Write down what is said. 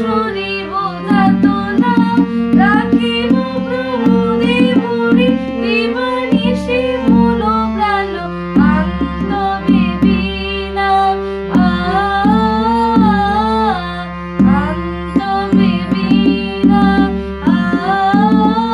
শরীর বোঝাতো না।